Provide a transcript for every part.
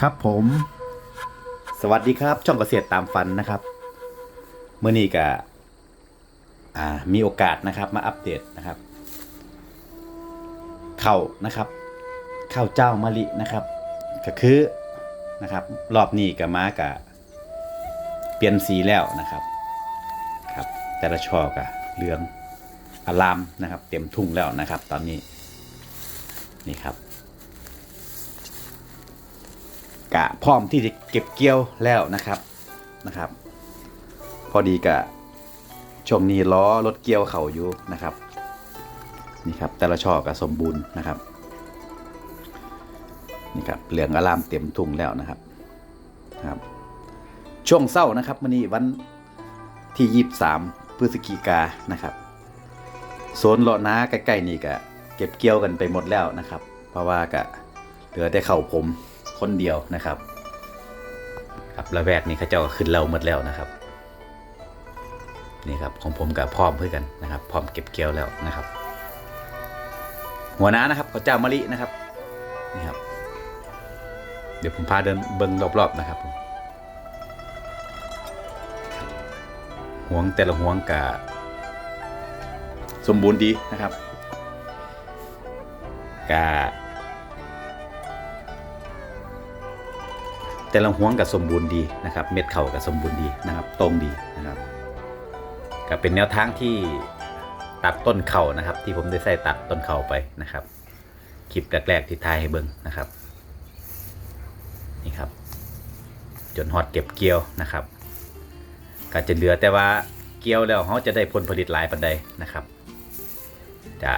ครับผม สวัสดีครับ ช่องเกษตรตามฝันนะครับเมื่อนี้ก็มีโอกาสนะครับ มาอัปเดตนะครับข้าวนะครับข้าวเจ้ามะลินะครับ ก็คือนะครับ รอบนี้กับมากะเปลี่ยนสีแล้วนะครับครับ แต่ละช่อกับเหลืองอลามนะครับ เต็มทุ่งแล้วนะครับ ตอนนี้นี่ครับ กะพร้อมที่จะเก็บเกี่ยวแล้วนะครับนะครับ พอดีกะช่วงนี้ล้อรถเกี่ยวเขาอยู่นะครับนี่ครับแต่ละช่อก็สมบูรณ์นะครับนี่ครับเหลืองอลามเต็มทุ่งแล้วนะครับนะครับ ช่วงเศร้านะครับวันนี้วันที่ยี่สามพฤศจิกานะครับโซนเลาะน้าใกล้ๆนี่ก็เก็บเกี่ยวกันไปหมดแล้วนะครับ เพราะว่ากะเหลือแต่เข่าผม คนเดียวนะครับ ครับระแวกนี้เขาเจ้าก็ขึ้นเราหมดแล้วนะครับ นี่ครับของผมกับพร้อมเพื่อกันนะครับ พร้อมเก็บเกี่ยวแล้วนะครับ หัวหน้านะครับเขาเจ้ามะลินะครับนี่ครับ เดี๋ยวผมพาเดินเบิ้งรอบๆนะครับผมห่วงแต่ละห่วงกะสมบูรณ์ดีนะครับกะ แต่ละห่วงกับสมบูรณ์ดีนะครับ เม็ดเข่ากับสมบูรณ์ดีนะครับ ตรงดีนะครับก็เป็นแนวทางที่ตัดต้นเข่านะครับ ที่ผมได้ใส่ตัดต้นเข่าไปนะครับคลิปแรกๆที่ทายให้เบิ่งนะครับนี่ครับ จนฮอดเก็บเกี่ยวนะครับก็จะเหลือแต่ว่าเกี่ยวแล้วเขาจะได้ผลผลิตหลายปันใดนะครับ จะ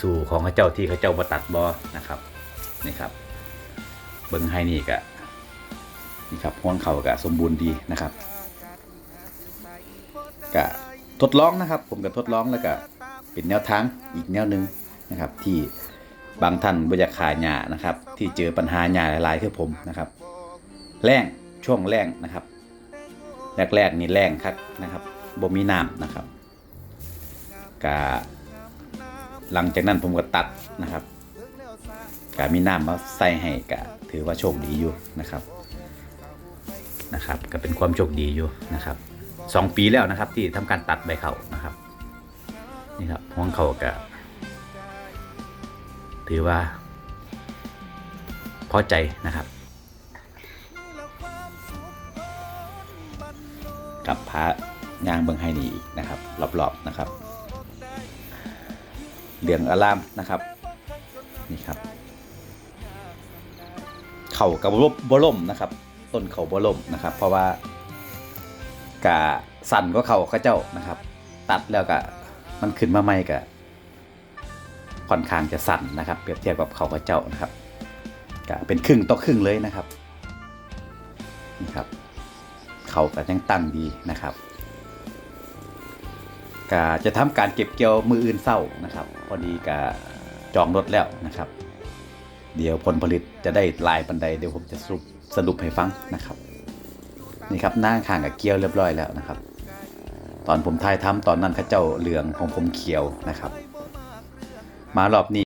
สู่ของเขาเจ้าที่เขาเจ้ามาตัดบอนะครับนี่ครับ เบิ่งให้นี่ก็ นี่ครับห้วงเขาก็สมบูรณ์ดีนะครับก็ทดลองนะครับ ผมก็ทดลองแล้วก็เป็นแนวทางอีกแนวหนึ่งนะครับ ที่บางท่านบ่อยากขายหญ้านะครับ ที่เจอปัญหาหญ้าหลายๆคือผมนะครับแรงช่วงแรงนะครับแรกๆนี่แรงครับนะครับบ่มีน้ำนะครับก็หลังจากนั้นผมก็ตัดนะครับก็มีน้ำมาใส่ให้ก็ถือว่าโชคดีอยู่นะครับ นะครับ ก็เป็นความโชคดีอยู่นะครับสองปีแล้วนะครับ ที่ทำการตัดใบเขานะครับนี่ครับห่วงเขาก็ถือว่า พอใจนะครับกับพระยางเบิงไฮนีอีกนะครับรอบๆนะครับเหลืองอาลามนะครับนี่ครับ เข่ากับบล่มนะครับ ต้นเขาบ่ล่มนะครับ เพราะว่ากะสั่นก็เขาเขาเจ้านะครับ ตัดแล้วก็มันขึ้นมาใหม่กะค่อนข้างจะสั่นนะครับ เปรียบเทียบกับเขาเขาเจ้านะครับกะเป็นครึ่งต่อครึ่งเลยนะครับนี่ครับเขาก็ยังตั้งดีนะครับกะจะทำการเก็บเกี่ยวมืออื่นเศร้านะครับ พอดีกะจองรถแล้วนะครับ เดี๋ยวผลผลิตจะได้ลายปันใดเดี๋ยวผมจะสรุป สรุปให้ฟังนะครับ นี่ครับหน้าข้างกับเกี้ยวเรียบร้อยแล้วนะครับ ตอนผมทายทำตอนนั้นข้าเจ้าเหลืองของผมเขียวนะครับ มารอบนี้